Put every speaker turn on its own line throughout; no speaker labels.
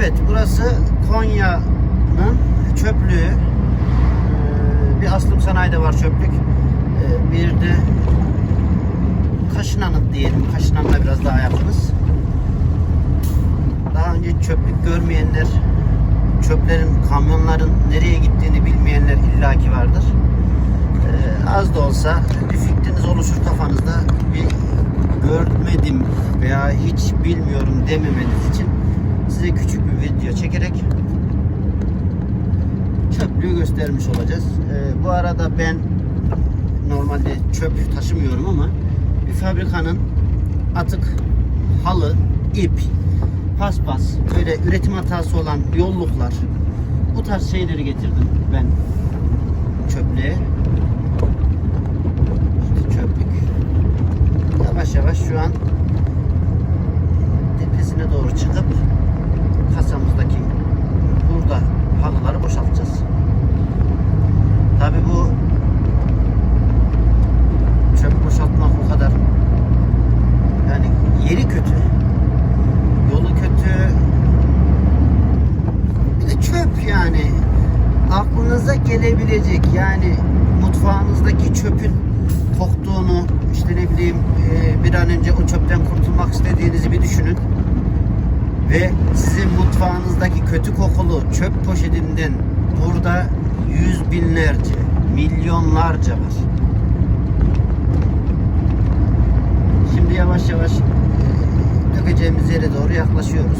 Evet burası Konya'nın çöplüğü. Ee, bir Aslım Sanayi'de var çöplük. Ee, bir de Kaşınan'ın diyelim. Kaşınan'la biraz daha yakınız. Daha önce çöplük görmeyenler, çöplerin, kamyonların nereye gittiğini bilmeyenler illaki vardır. Ee, az da olsa bir fikriniz oluşur kafanızda bir görmedim veya hiç bilmiyorum dememeniz için size küçük bir video çekerek çöplüğü göstermiş olacağız. Ee, bu arada ben normalde çöp taşımıyorum ama bir fabrikanın atık, halı, ip, paspas, böyle üretim hatası olan yolluklar bu tarz şeyleri getirdim ben çöplüğe. İşte çöplük. Yavaş yavaş şu an tepesine doğru çıkıp kasamızdaki burada halıları boşaltacağız. Tabi bu çöp boşaltmak o kadar yani yeri kötü. Yolu kötü. Bir de çöp yani. Aklınıza gelebilecek yani mutfağınızdaki çöpün koktuğunu işte ne bileyim e, bir an önce o çöpten kurtulmak istediğinizi bir düşünün. Ve sizin mutfağınızdaki kötü kokulu çöp poşetinden burada yüz binlerce, milyonlarca var. Şimdi yavaş yavaş e, dökeceğimiz yere doğru yaklaşıyoruz.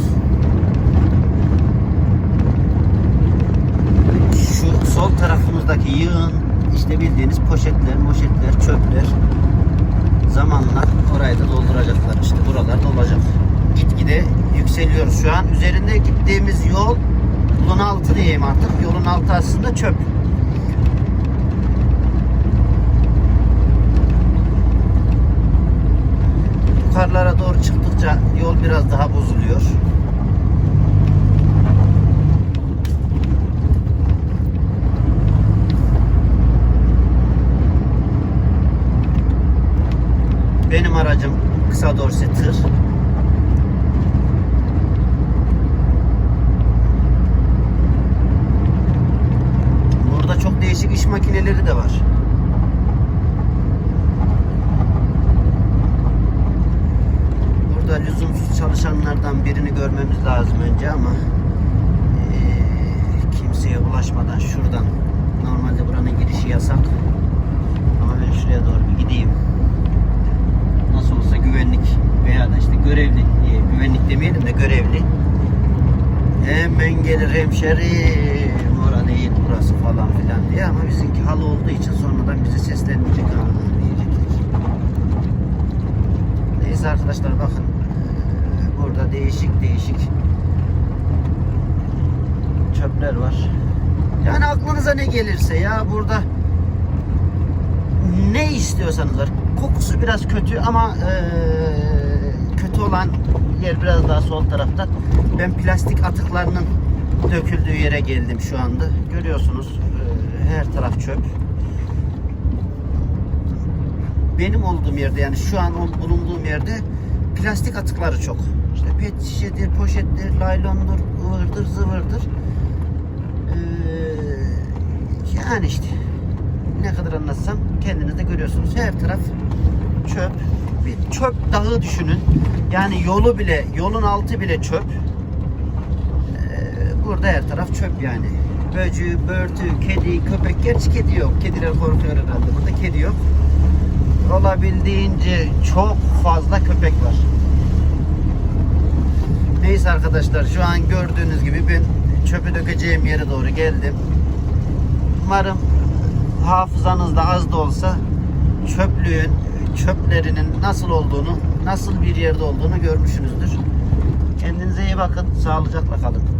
Şu sol tarafımızdaki yığın işte bildiğiniz poşetler, moşetler, çöpler zamanla orayı da dolduracaklar işte buralar dolacak. Gitgide yükseliyoruz şu an. Üzerinde gittiğimiz yol yolun altı diyeyim artık. Yolun altı aslında çöp. Yukarılara doğru çıktıkça yol biraz daha bozuluyor. Benim aracım kısa dorse tır. Burada çok değişik iş makineleri de var. Burada lüzumsuz çalışanlardan birini görmemiz lazım önce ama eee, kimseye bulaşmadan şuradan. Normalde buranın girişi yasak. Ama ben şuraya doğru bir gideyim. Nasıl olsa güvenlik veya da işte görevli diye güvenlik demeyelim de görevli hemen gelir hemşerim ora değil burası falan filan diye ama bizimki halı olduğu için sonradan bize seslenmeyecek ha diyecekler. Neyse arkadaşlar bakın eee, burada değişik değişik çöpler var. Yani aklınıza ne gelirse ya burada ne istiyorsanız var. Kokusu biraz kötü ama eee, kötü olan yer biraz daha sol tarafta. Ben plastik atıklarının döküldüğü yere geldim şu anda. Görüyorsunuz eee, her taraf çöp. Benim olduğum yerde yani şu an bulunduğum yerde plastik atıkları çok. İşte pet şişedir, poşettir, laylondur, ıvırdır, zıvırdır. Eee, yani işte ne kadar anlatsam kendiniz de görüyorsunuz. Her taraf çöp. Bir çöp dağı düşünün. Yani yolu bile, yolun altı bile çöp. Ee, burada her taraf çöp yani. Böcü, börtü, kedi, köpek. Gerçi kedi yok. Kediler korkuyor herhalde. Burada kedi yok. Olabildiğince çok fazla köpek var. Neyse arkadaşlar şu an gördüğünüz gibi ben çöpü dökeceğim yere doğru geldim. Umarım hafızanızda az da olsa çöplüğün, çöplerinin nasıl olduğunu, nasıl bir yerde olduğunu görmüşsünüzdür. Kendinize iyi bakın, sağlıcakla kalın.